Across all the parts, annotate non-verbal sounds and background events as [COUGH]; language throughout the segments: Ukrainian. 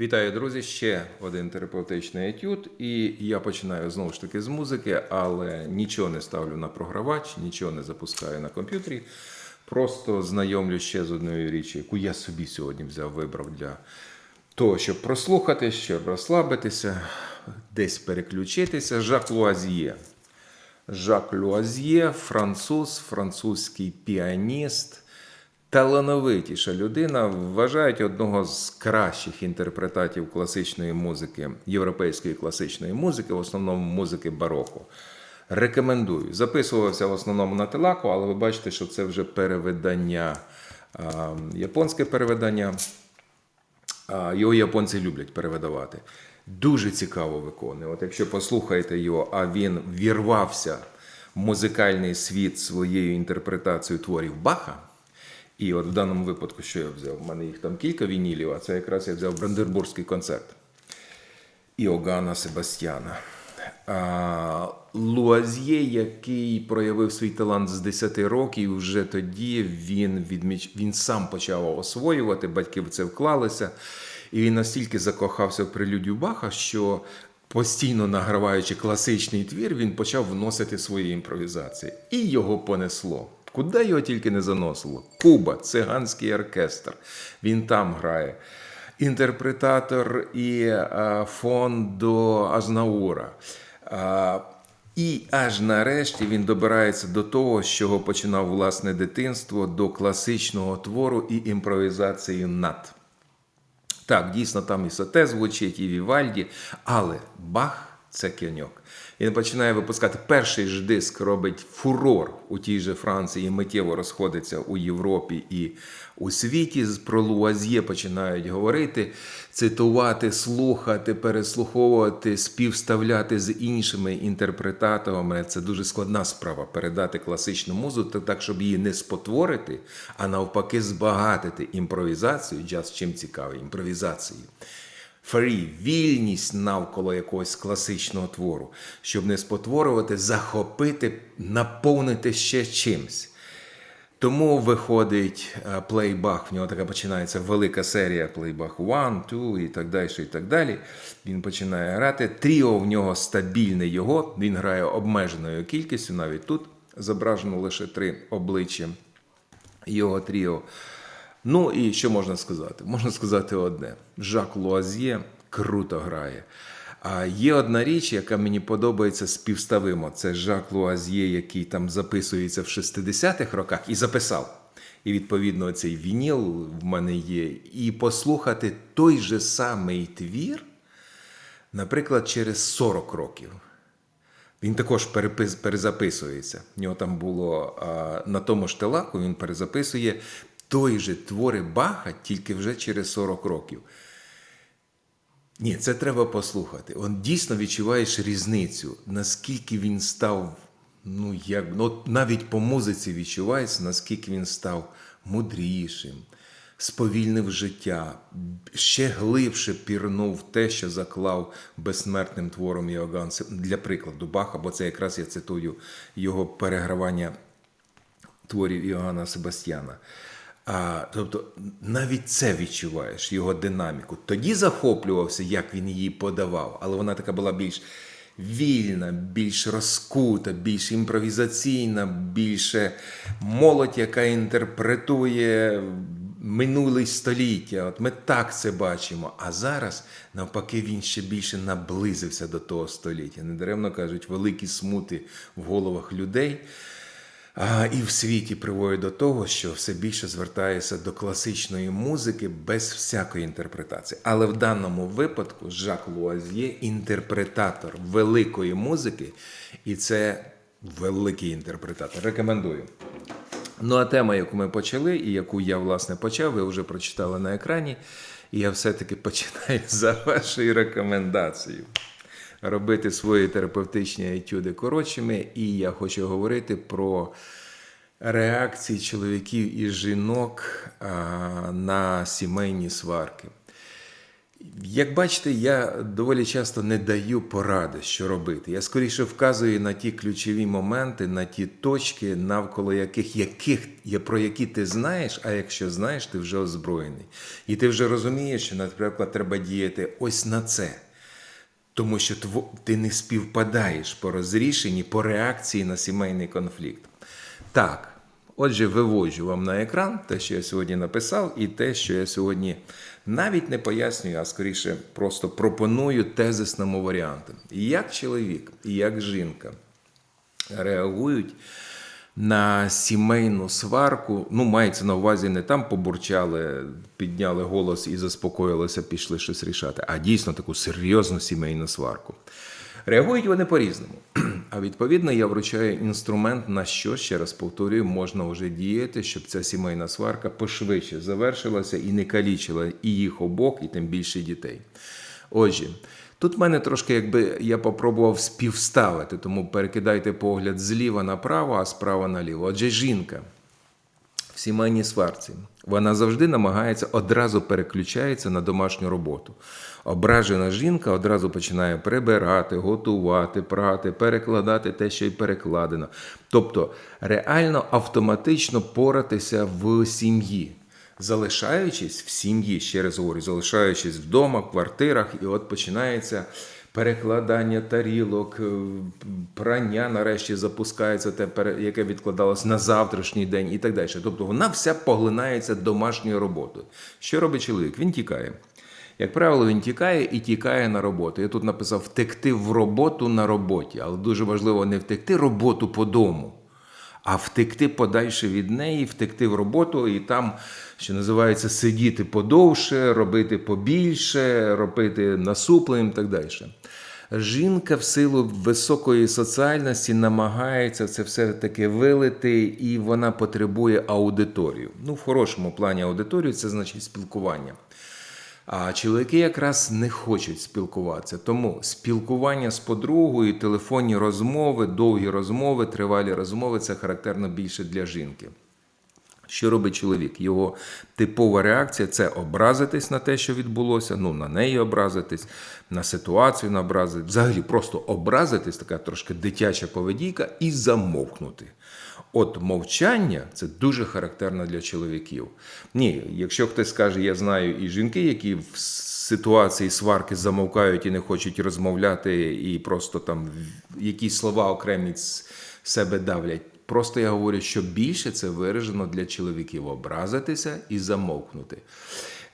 Вітаю, друзі! Ще один терапевтичний етюд. І я починаю знову ж таки з музики, але нічого не ставлю на програвач, нічого не запускаю на комп'ютері. Просто знайомлю ще з одною річчю, яку я собі сьогодні взяв, вибрав для того, щоб прослухати, щоб розслабитися, десь переключитися. Жак Луазьє. Жак Луазьє, француз, французький піаніст, талановитіша людина. Вважають одного з кращих інтерпретатів класичної музики, європейської класичної музики, в основному музики бароко. Рекомендую. Записувався в основному на телаку, але ви бачите, що це вже перевидання, а, японське перевидання. А, Його японці люблять перевидавати. Дуже цікаво виконує. От якщо послухаєте його, а він вірвався в музикальний світ своєю інтерпретацією творів Баха. І от в даному випадку, що я взяв? У мене їх там кілька вінілів, а це якраз я взяв Брандербурзький концерт Іоганна Себастьяна. Луазьє, який проявив свій талант з 10 років, вже тоді він відміч... він сам почав освоювати, батьки в це вклалися, і він настільки закохався в прелюдію Баха, що постійно награваючи класичний твір, він почав вносити свої імпровізації. І його понесло. Куди його тільки не заносило? Куба, циганський оркестр. Він там грає. Інтерпретатор і а, фон до Азнаура. А, і аж нарешті він добирається до того, з чого починав власне дитинство, до класичного твору і імпровізації над. Так, дійсно, там і Соте звучить, і Вівальді, але Бах це кіньок. Він починає випускати перший ж диск, робить фурор у тій же Франції, і миттєво розходиться у Європі і у світі. Про Луазьє починають говорити, цитувати, слухати, переслуховувати, співставляти з іншими інтерпретаторами. Це дуже складна справа передати класичну музику так, щоб її не спотворити, а навпаки, збагатити імпровізацію. Джаз чим цікавий імпровізацією. Фрі, вільність навколо якогось класичного твору, щоб не спотворювати, захопити, наповнити ще чимсь. Тому виходить е, плейбах, в нього така починається велика серія плейбах 1, 2 і так далі. і так далі. Він починає грати. Тріо в нього стабільне його, він грає обмеженою кількістю, навіть тут зображено лише три обличчя його тріо. Ну і що можна сказати? Можна сказати одне: Жак Луазьє круто грає. А є одна річ, яка мені подобається співставимо. Це Жак Луазьє, який там записується в 60-х роках і записав. І відповідно цей вініл в мене є. І послухати той же самий твір, наприклад, через 40 років. Він також перезаписується. У нього там було на тому ж телаку, він перезаписує той же твори Баха, тільки вже через 40 років. Ні, це треба послухати. Он дійсно відчуваєш різницю, наскільки він став, ну як ну, навіть по музиці відчувається, наскільки він став мудрішим, сповільнив життя, ще глибше пірнув те, що заклав безсмертним твором Іоганн. Для прикладу, Баха, бо це якраз я цитую його перегравання творів Іоганна Себастьяна. А, Тобто навіть це відчуваєш, його динаміку. Тоді захоплювався, як він її подавав, але вона така була більш вільна, більш розкута, більш імпровізаційна, більше молодь, яка інтерпретує минуле століття. От ми так це бачимо. А зараз, навпаки, він ще більше наблизився до того століття. Недаремно кажуть, великі смути в головах людей. І в світі приводить до того, що все більше звертається до класичної музики без всякої інтерпретації. Але в даному випадку Жак Луазьє інтерпретатор великої музики, і це великий інтерпретатор. Рекомендую. Ну, а тема, яку ми почали, і яку я власне почав, ви вже прочитали на екрані. І я все-таки [LAUGHS] починаю за вашою рекомендацією робити свої терапевтичні етюди коротшими, і я хочу говорити про реакції чоловіків і жінок на сімейні сварки. Як бачите, я доволі часто не даю поради, що робити. Я скоріше вказую на ті ключові моменти, на ті точки, навколо яких, яких про які ти знаєш, а якщо знаєш, ти вже озброєний. І ти вже розумієш, що, наприклад, треба діяти ось на це. Тому що ти не співпадаєш по розрішенні, по реакції на сімейний конфлікт. Так, отже, виводжу вам на екран те, що я сьогодні написав, і те, що я сьогодні навіть не пояснюю, а скоріше просто пропоную тезисному варіанту. Як чоловік, і як жінка реагують на сімейну сварку. Ну, мається на увазі не там побурчали, підняли голос і заспокоїлися, пішли щось рішати, а дійсно таку серйозну сімейну сварку. Реагують вони по-різному. [CLEARS THROAT] А відповідно, я вручаю інструмент, на що, ще раз повторюю, можна вже діяти, щоб ця сімейна сварка пошвидше завершилася і не калічила і їх обох, і тим більше дітей. Отже, тут в мене трошки, якби я попробував співставити, тому перекидайте погляд зліва направо, а справа наліво. Отже, жінка в сімейній сварці. Вона завжди намагається одразу переключається на домашню роботу. Ображена жінка одразу починає прибирати, готувати, прати, перекладати те, що й перекладено. Тобто реально автоматично поратися в сім'ї, залишаючись в сім'ї, ще раз говорю, залишаючись вдома, в квартирах, і от починається перекладання тарілок, е, прання нарешті запускається те, яке відкладалось на завтрашній день і так далі. Тобто вона вся поглинається домашньою роботою. Що робить чоловік? Він тікає. Як правило, він тікає і тікає на роботу. Я тут написав втекти в роботу на роботі, але дуже важливо не втекти роботу по дому, а втекти подальше від неї, втекти в роботу і там, що називається, сидіти подовше, робити побільше, робити насупленим і так далі. Жінка в силу високої соціальності намагається це все таки вилити, і вона потребує аудиторію. Ну, в хорошому плані аудиторію це значить спілкування. А чоловіки якраз не хочуть спілкуватися. Тому спілкування з подругою, телефонні розмови, довгі розмови, тривалі розмови це характерно більше для жінки. Що робить чоловік? Його типова реакція це образитись на те, що відбулося, ну на неї образитись, на ситуацію образитись, взагалі просто образитись, така трошки дитяча поведінка, і замовкнути. От мовчання це дуже характерно для чоловіків. Ні, якщо хтось скаже, я знаю і жінки, які в ситуації сварки замовкають і не хочуть розмовляти, і просто там якісь слова окремі з себе давлять. Просто я говорю, що більше це виражено для чоловіків образитися і замовкнути.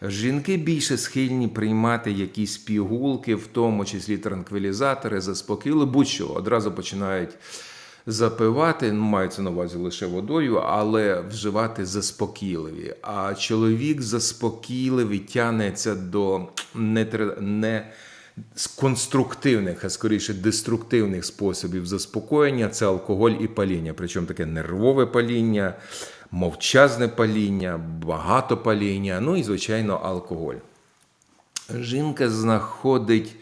Жінки більше схильні приймати якісь пігулки, в тому числі транквілізатори, заспокійли, будь-що одразу починають запивати, ну мається на увазі лише водою, але вживати заспокійливі. А чоловік заспокійливий тянеться до не, з конструктивних, а скоріше деструктивних способів заспокоєння це алкоголь і паління. Причому таке нервове паління, мовчазне паління, багато паління, ну і, звичайно, алкоголь. Жінка знаходить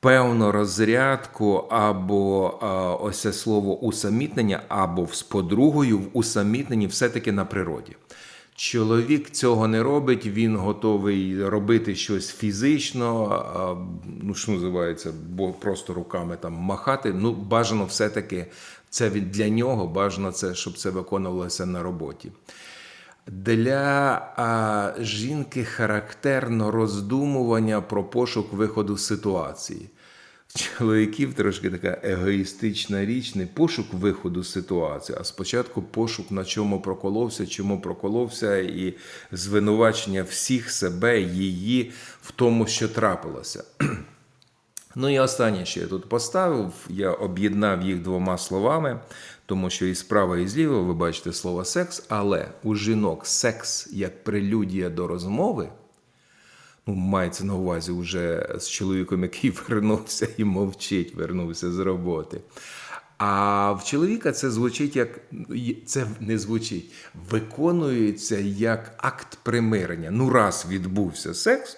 певну розрядку або а, ось це слово усамітнення, або з подругою в усамітненні все-таки на природі. Чоловік цього не робить, він готовий робити щось фізично, ну що називається, бо просто руками там махати. Ну, бажано все-таки це для нього, бажано це, щоб це виконувалося на роботі. Для а, жінки характерно роздумування про пошук виходу з ситуації. Чоловіків трошки така егоїстична річ, не пошук виходу з ситуації, а спочатку пошук, на чому проколовся, чому проколовся, і звинувачення всіх себе, її в тому, що трапилося. [CLEARS THROAT] Ну і останнє, що я тут поставив, я об'єднав їх двома словами, тому що і справа, і зліва ви бачите слово секс, але у жінок секс як прелюдія до розмови, ну, мається на увазі вже з чоловіком, який [LAUGHS] вернувся і мовчить, вернувся з роботи. А в чоловіка це звучить як це не звучить, виконується як акт примирення. Ну, раз відбувся секс,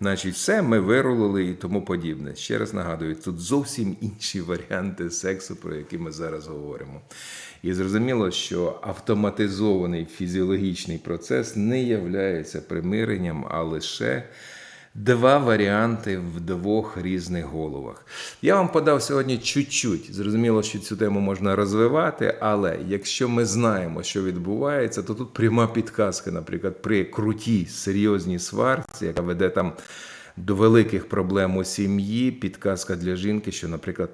значить, все ми вирулили і тому подібне. Ще раз нагадую, тут зовсім інші варіанти сексу, про які ми зараз говоримо. І зрозуміло, що автоматизований фізіологічний процес не являється примиренням, а лише два варіанти в двох різних головах. Я вам подав сьогодні чуть-чуть. Зрозуміло, що цю тему можна розвивати, але якщо ми знаємо, що відбувається, то тут пряма підказка, наприклад, при крутій серйозній сварці, яка веде там до великих проблем у сім'ї, підказка для жінки, що, наприклад,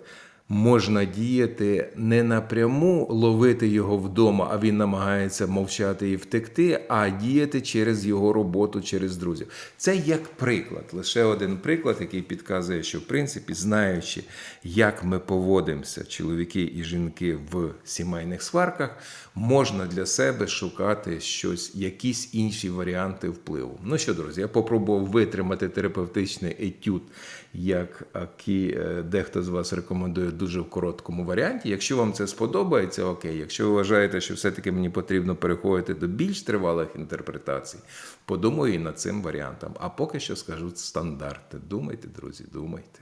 можна діяти не напряму ловити його вдома, а він намагається мовчати і втекти, а діяти через його роботу, через друзів. Це як приклад, лише один приклад, який підказує, що в принципі, знаючи, як ми поводимося, чоловіки і жінки в сімейних сварках, можна для себе шукати щось, якісь інші варіанти впливу. Ну що, друзі, я попробував витримати терапевтичний етюд, як е, дехто з вас рекомендує дуже в короткому варіанті. Якщо вам це сподобається, окей. Якщо ви вважаєте, що все-таки мені потрібно переходити до більш тривалих інтерпретацій, подумаю і над цим варіантом. А поки що скажу стандарти. Думайте, друзі, думайте.